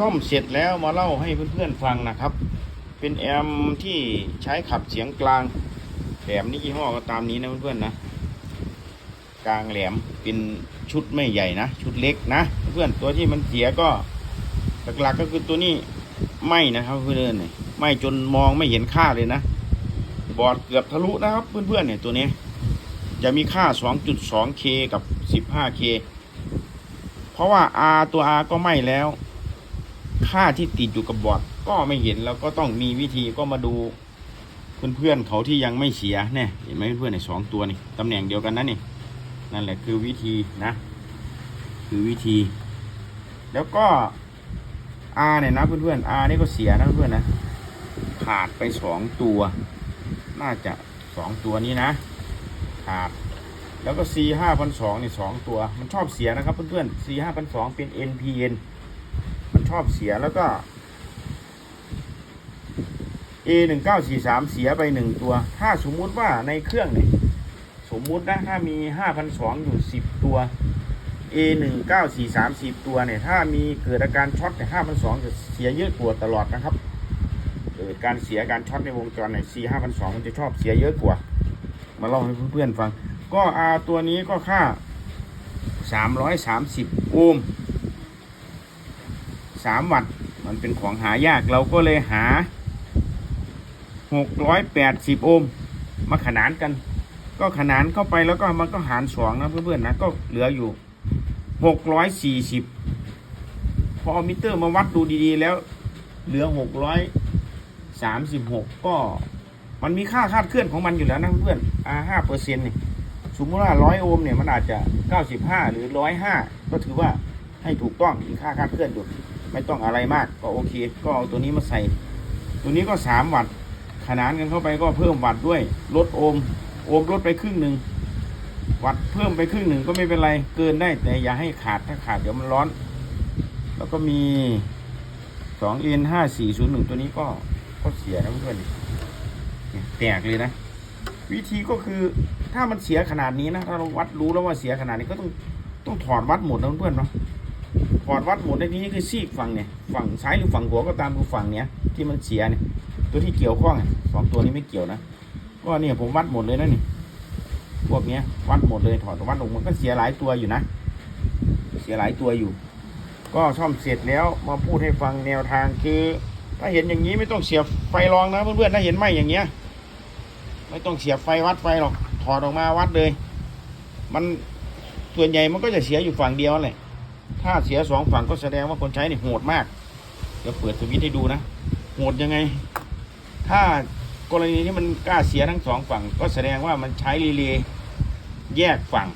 ซ่อมเสร็จแล้วมาเล่าให้เพื่อนๆฟังนะครับ เป็นแอมที่ใช้ขับเสียงกลางแหลมนี่ยี่ห้อก็ตามนี้นะเพื่อนๆนะกลางแหลมเป็นชุดไม่ใหญ่นะ ชุดเล็กนะ เพื่อนตัวที่มันเสียก็หลักๆก็คือตัวนี้ไหมนะครับเพื่อนๆเนี่ยไหมจนมองไม่เห็นค่าเลยนะ บอร์ดเกือบทะลุนะครับ เพื่อนๆเนี่ยตัวนี้ จะมีค่า 2.2K กับ 15K เพราะว่า R ตัว R ก็ไม่แล้ว ค่าที่ติดอยู่กับบอร์ดก็ไม่เห็นแล้วก็ต้องมีวิธีก็มาดูเพื่อนๆเขาที่ยังไม่เสียเนี่ยเห็นไหมเพื่อนๆในสองตัวนี่ตำแหน่งเดียวกันนะนี่นั่นแหละคือวิธีนะ คือวิธี แล้วก็ R เนี่ยนะเพื่อนๆ R นี่ก็เสียนะเพื่อนนะขาดไปสองตัว น่าจะสองตัวนี้นะขาดแล้วก็ C ห้าพันสองนี่สองตัว มันชอบเสียนะครับเพื่อนๆ C ห้าพันสองเป็น NPN ชอบเสียแล้วก็ A หนึ่งเก้าสี่สามเสียไปหนึ่งตัว ถ้าสมมุติว่าในเครื่องเนี่ยสมมุตินะถ้ามีห้าพันสองอยู่สิบตัว A หนึ่งเก้าสี่สามสิบตัวเนี่ย ถ้ามีเกิดอาการช็อตเนี่ยห้าพันสองจะเสียเยอะกว่าตลอดนะครับเกิดการเสียการช็อตในวงจรเนี่ย C ห้าพันสองมันจะชอบเสียเยอะกว่า มาเล่าให้เพื่อนๆฟัง ก็ R ตัวนี้ก็ค่าสามร้อยสามสิบโอห์ม สามวัตต์มันเป็นของหายากเราก็เลยหาหกร้อยแปดสิบโอห์มมาขนานกัน ก็ขนานเข้าไปแล้วก็มันก็หารสองนะเพื่อนๆนะก็เหลืออยู่หกร้อยสี่สิบพอเอามิเตอร์มาวัดดูดีๆแล้ว เหลือหกร้อยสามสิบหกก็มันมีค่าคาดเคลื่อนของมันอยู่แล้วนะเพื่อนอ่าห้าเปอร์เซ็นต์เนี่ยสมมติว่าร้อยโอห์มเนี่ยมันอาจจะเก้าสิบห้าหรือร้อยห้าก็ถือว่าให้ถูกต้องมีค่าคาดเคลื่อนอยู่ ไม่ต้องอะไรมากก็โอเค ก็เอาตัวนี้มาใส่ ตัวนี้ก็สามวัตต์ขนานกันเข้าไปก็เพิ่มวัตต์ด้วย ลดโอห์มโอห์มลดไปครึ่งหนึ่งวัตต์เพิ่มไปครึ่งหนึ่งก็ไม่เป็นไรเกินได้ แต่อย่าให้ขาดถ้าขาดเดี๋ยวมันร้อน แล้วก็มีสองเอ็นห้าสี่ศูนย์หนึ่งตัวนี้ก็ก็เสียนะเพื่อนเนี่ยแตกเลยนะ วิธีก็คือถ้ามันเสียขนาดนี้นะถ้าเราวัดรู้แล้วว่าเสียขนาดนี้ก็ต้องต้องถอดวัดหมดนะเพื่อนเนาะ อดวัดหมดในที่นี้คือซีกฝั่งเนี่ยฝั่งซ้ายหรือฝั่งขวาก็ตามคือฝั่งเนี้ยที่มันเสียเนี่ยตัวที่เกี่ยวข้องสองตัวนี้ไม่เกี่ยวนะก็เนี่ยผมวัดหมดเลยนะนี่พวกเนี้ยวัดหมดเลยถอดวัดออกมันก็เสียหลายตัวอยู่นะ เสียหลายตัวอยู่ ก็ซ่อมเสร็จแล้วมาพูดให้ฟังแนวทางคือ ถ้าเห็นอย่างนี้ไม่ต้องเสียไฟรองนะเพื่อนๆถ้าเห็นไหมอย่างเงี้ย ไม่ต้องเสียไฟวัดไฟหรอกถอดออกมาวัดเลย มันส่วนใหญ่มันก็จะเสียอยู่ฝั่งเดียวแหละ ถ้าเสียสองฝั่งก็แสดงว่าคนใช้เนี่ยโหดมาก เดี๋ยวเปิดสวิตช์ให้ดูนะ โหดยังไง ถ้ากรณีที่มันกล้าเสียทั้งสองฝั่ง ก็แสดงว่ามันใช้รีเลย์แยกฝั่ง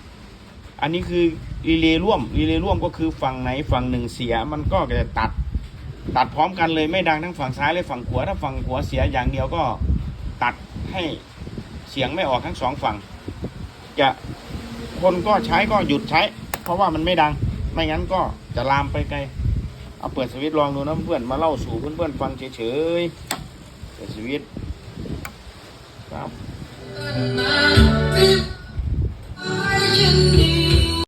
อันนี้คือรีเลย์ร่วมรีเลย์ร่วมก็คือฝั่งไหนฝั่งหนึ่งเสียมันก็จะตัดตัดพร้อมกันเลยไม่ดังทั้งฝั่งซ้ายและฝั่งขวาถ้าฝั่งขวาเสียอย่างเดียวก็ตัดให้เสียงไม่ออกทั้งสองฝั่ง จะคนก็ใช้ก็หยุดใช้ เพราะว่ามันไม่ดัง ไม่งั้นก็จะลามไปไกล เอาเปิดสวิตช์ลองดูนะเพื่อนมาเล่าสู่เพื่อนๆฟังเฉยๆเปิดสวิตช์ครับ